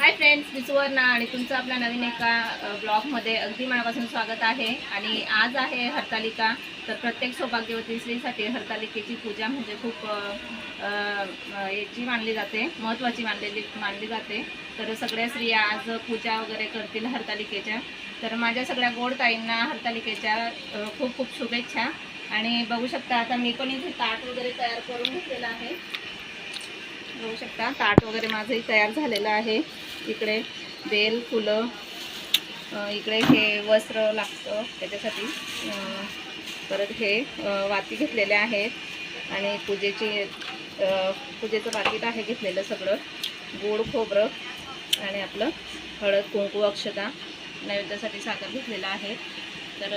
Hi friends मी सुवर्णा आणि तुमचं आपल्या नवीन एका ब्लॉगमध्ये अगदी मनापासून स्वागत आहे. आणि आज आहे हरतालिका. तर प्रत्येक सौभाग्यवती स्त्रीसाठी हरतालिकेची पूजा म्हणजे खूप याची मानली जाते महत्त्वाची मानलेली मानली जाते. तर सगळ्या स्त्रिया आज पूजा वगैरे करतील हरतालिकेच्या. तर माझ्या सगळ्या गोड ताईंना हरतालिकेच्या खूप खूप शुभेच्छा. आणि बघू शकता आता मी पण इथे ताट वगैरे तयार करून घेतलेला आहे. बघू शकता ताट वगैरे माझंही तयार झालेलं आहे. इकडे बेल फुलं इकडे हे वस्त्र लागतं त्याच्यासाठी. परत हे वाती घेतलेले आहेत आणि पूजेची पूजेचं पाकिट आहे घेतलेलं सगळं. गोड खोबरं आणि आपलं हळद कुंकू अक्षता नैवेद्यासाठी साखर घेतलेलं आहे. तर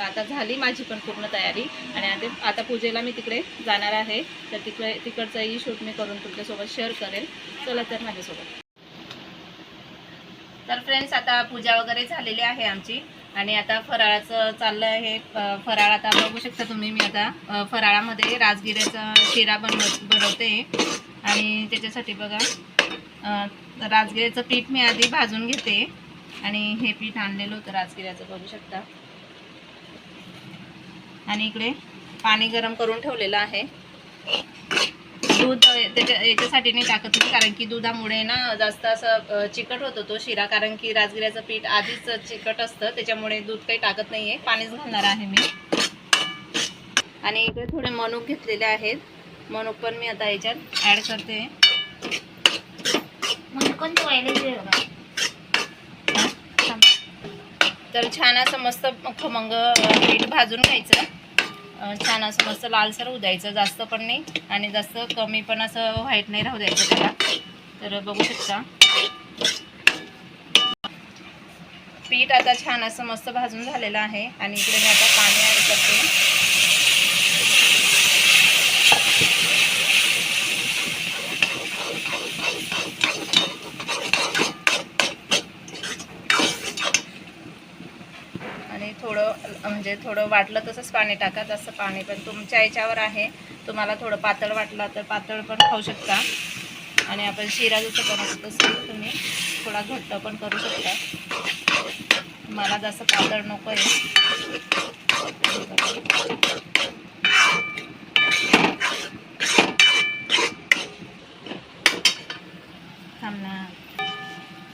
आता झाली माझी पण पूर्ण तयारी आणि आता आता पूजेला मी तिकडे जाणार आहे. तर तिकडे तिकडचंही शूट मी करून तुमच्यासोबत शेअर करेल. चला तर माझ्यासोबत. तर फ्रेंड्स आता पूजा वगैरे झालेली आहे आमची आणि आता फराळाचं चाललं आहे. फराळ आता बघू शकता तुम्ही मी आता फराळामध्ये राजगिऱ्याचा शिरा बनव बनवते. आणि त्याच्यासाठी बघा राजगिऱ्याचं पीठ मी आधी भाजून घेते. आणि हे पीठ आणलेलं होतं राजगिऱ्याचं बघू शकता. आणि इकडे पाणी गरम करून ठेवलेलं आहे. दूध त्याच्या याच्यासाठी नाही टाकत नाही कारण की दुधामुळे ना जास्त असं चिकट होतो तो शिरा कारण की राजगिऱ्याचं पीठ आधीच चिकट असतं त्याच्यामुळे दूध काही टाकत आहे पाणीच घालणार आहे मी. आणि इकडे थोडे मनुक घेतलेले आहेत. मनुक पण मी आता याच्यात ॲड करते. तर छान असं मस्त खमंग अ, पीठ भाजून घ्यायचं. छान असं मस्त लालसर होऊ द्यायचं जास्त पण नाही. आणि जास्त कमी पण असं व्हाईट नाही राहू द्यायचं त्याला. तर बघू शकता. पीठ आता छान असं मस्त भाजून झालेलं आहे. आणि इकडे मी आता पाणी ॲड करते आणि थोडं म्हणजे थोडं वाटलं तसंच पाणी टाका जास्त पाणी. पण तुमच्या याच्यावर आहे. तुम्हाला थोडं पातळ वाटलं तर पातळ पण खाऊ शकता. आणि आपण शिरा जसं बनवतो तसं तुम्ही थोडा घट्ट पण करू शकता. मला जास्त पातळ नको आहे. थांब ना.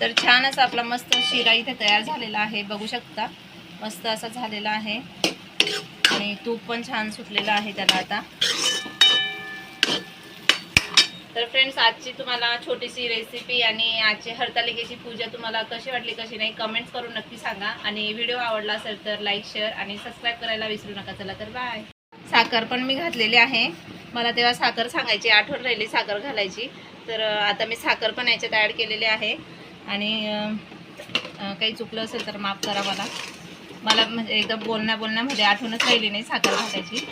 तर छान असा आपला मस्त शिरा इथे तयार झालेला आहे. बघू शकता. मस्त असा झालेला आहे. आणि तूप पण छान सुटलेलं आहे त्याला आता. तर फ्रेंड्स आजची तुम्हाला छोटीशी रेसिपी आणि आजची हरतालिकेची पूजा तुम्हाला कशी वाटली कशी नाही कमेंट्स करून नक्की सांगा. आणि व्हिडिओ आवडला असेल तर लाईक शेअर आणि सबस्क्राईब करायला विसरू नका. चला तर बाय साखर पण मी घातलेली आहे. मला तेव्हा साखर सांगायची आठवण राहिली साखर घालायची. तर आता मी साखर पण याच्यात ॲड केलेली आहे. आणि काही चुकलं असेल तर माफ करा मला. मला म्हणजे एकदम बोलण्या बोलण्यामध्ये आठवणच राहिली नाही साखर घालायची